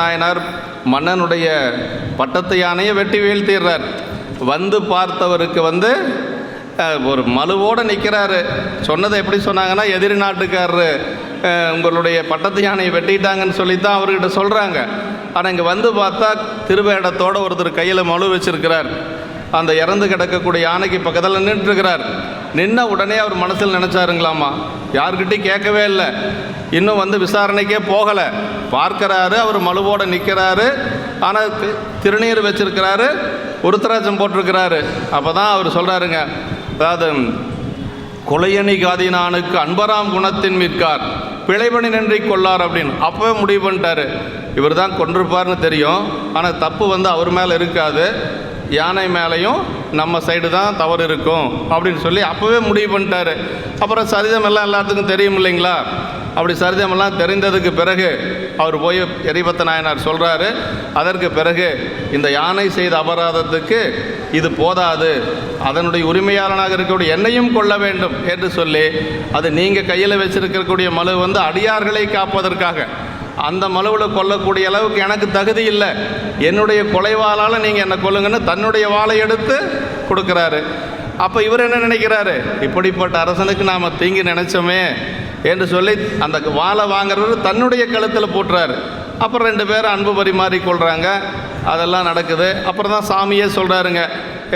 நாயனார் மன்னனுடைய பட்டத்து யானையை வெட்டி வீழ்த்திடுறார். வந்து பார்த்தவருக்கு வந்து ஒரு மலுவோடு நிற்கிறாரு சொன்னதை எப்படி சொன்னாங்கன்னா எதிரி நாட்டுக்காரரு உங்களுடைய பட்டத்து யானையை வெட்டிட்டாங்கன்னு சொல்லி தான் அவர்கிட்ட சொல்கிறாங்க ஆனால் இங்கே வந்து பார்த்தா திருவேடத்தோட ஒருத்தர் கையில் மலு வச்சிருக்கிறார். அந்த இறந்து கிடக்கக்கூடிய யானைக்கு பக்கத்தில் நின்றுருக்கிறார் நின்ன உடனே அவர் மனசில் நினச்சாருங்களாமா? யார்கிட்டையும் கேட்கவே இல்லை. இன்னும் வந்து விசாரணைக்கே போகலை. பார்க்குறாரு அவர் மலுவோட நிற்கிறாரு ஆனால் திருநீர் வச்சிருக்கிறாரு உருத்தராஜம் போட்டிருக்கிறாரு. அப்போ தான் அவர் சொல்கிறாருங்க அதாவது கொலையணி காதினானுக்கு அன்பராம் குணத்தின் மீட்கார் பிழைபணி நன்றி கொள்ளார் அப்படின்னு. அப்போவே முடிவு பண்ணிட்டாரு. இவர் தான் கொண்டிருப்பார்னு தெரியும். ஆனால் தப்பு வந்து அவர் மேலே இருக்காது. யானை மேலேயும் நம்ம சைடு தான் தவறு இருக்கும் அப்படின்னு சொல்லி அப்போவே முடிவு பண்ணிட்டாரு. அப்புறம் சரிதம் எல்லாம் எல்லாத்துக்கும் தெரியும் இல்லைங்களா? அப்படி சரிதமெல்லாம் தெரிந்ததுக்கு பிறகு அவர் போய் எரிபத்த நாயனார் சொல்கிறாரு அதற்கு பிறகு இந்த யானை செய்த அபராதத்துக்கு இது போதாது. அதனுடைய உரிமையாளனாக இருக்கக்கூடிய என்னையும் கொள்ள வேண்டும் என்று சொல்லி அது நீங்கள் கையில் வச்சிருக்கக்கூடிய மலு வந்து அடியார்களை காப்பதற்காக அந்த மலுவில் கொல்லக்கூடிய அளவுக்கு எனக்கு தகுதி இல்லை. என்னுடைய கொலைவாளால் நீங்கள் என்னை கொல்லுங்கன்னு தன்னுடைய வாளை எடுத்து கொடுக்குறாரு. அப்போ இவர் என்ன நினைக்கிறாரு? இப்படிப்பட்ட அரசனுக்கு நாம் தீங்கி நினைச்சோமே என்று சொல்லி அந்த வாளை வாங்குறவர் தன்னுடைய கழுத்தில் போட்டுறாரு. அப்புறம் ரெண்டு பேரும் அன்பு பரிமாறி கொள்கிறாங்க அதெல்லாம் நடக்குது. அப்புறம் தான் சாமியே சொல்கிறாருங்க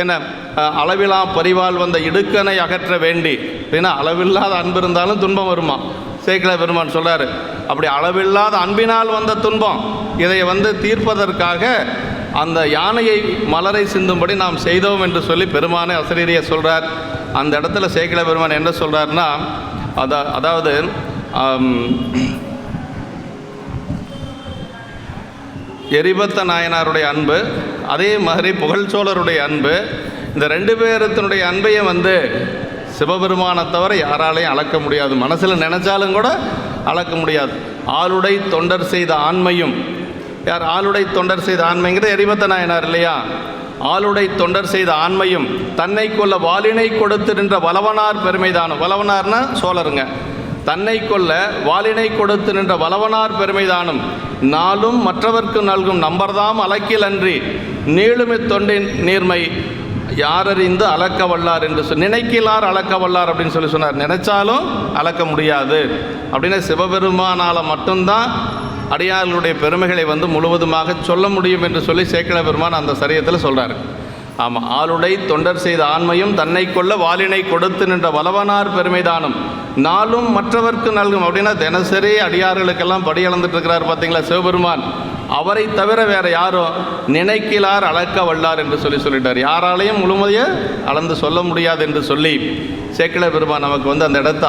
என்ன அளவிலாம் அளவிலா பரிவால் வந்த இடுக்கனை அகற்ற வேண்டி. ஏன்னா அளவில்லாத அன்பு இருந்தாலும் துன்பம் வருமா? சேக்கில பெருமான் சொல்கிறாரு அப்படி அளவில்லாத அன்பினால் வந்த துன்பம். இதை வந்து தீர்ப்பதற்காக அந்த யானையை மலரை சிந்தும்படி நாம் செய்தோம் என்று சொல்லி பெருமானே அசரீரியை சொல்கிறார் அந்த இடத்துல சேக்கில பெருமான் என்ன சொல்கிறார்னா அதா அதாவது எரிபத்த நாயனாருடைய அன்பு அதே மாதிரி புகழ்ச்சோழருடைய அன்பு இந்த ரெண்டு பேரத்தினுடைய அன்பையும் வந்து சிவபெருமானை தவிர யாராலையும் அளக்க முடியாது. மனசில் நினச்சாலும் கூட அளக்க முடியாது. ஆளுடை தொண்டர் செய்த ஆண்மையும் யார் ஆளுடை தொண்டர் செய்த ஆண்மைங்கிறது எரிபத்த நாயனார் இல்லையா? ஆளுடை தொண்டர் செய்த ஆண்மையும் தன்னை கொல்ல வாளினை கொடுத்து நின்ற வலவனார் பெருமைதானும் வலவனார்னா சோழருங்க. தன்னை கொல்ல வாளினை கொடுத்து நின்ற வலவனார் பெருமைதானும் நாளும் மற்றவர்க்கு நல்கும் நம்பர்தாம் அலக்கில் அன்றி நீளுமி தொண்டின் நீர்மை யாரறிந்து அளக்க வல்லார் என்று சொல் நினைக்கிறார் அளக்க வல்லார் அப்படின்னு சொல்லி சொன்னார். நினைச்சாலும் அளக்க முடியாது. அப்படின்னு சிவபெருமானால் மட்டும்தான் அடியார்களுடைய பெருமைகளை வந்து முழுவதுமாக சொல்ல முடியும் என்று சொல்லி சேக்கிழ பெருமான் அந்த சரியத்தில் சொல்கிறார் ஆமாம் ஆளுடை தொண்டர் செய்த ஆண்மையும் தன்னை கொள்ள வாளினை கொடுத்து நின்ற வளவனார் பெருமைதானும். நாளும் மற்றவர்க்கு நல்கும். அப்படின்னா தினசரி அடியார்களுக்கெல்லாம் படி இழந்துட்டு இருக்கிறார் பார்த்தீங்களா சிவபெருமான். அவரை தவிர வேற யாரும் நினைக்கிலார் அளக்க வல்லார் என்று சொல்லி சொல்லிட்டார். யாராலையும் முழுமையை அளந்து சொல்ல முடியாது என்று சொல்லி சேக்கிழ பெருமா நமக்கு வந்து அந்த இடத்தை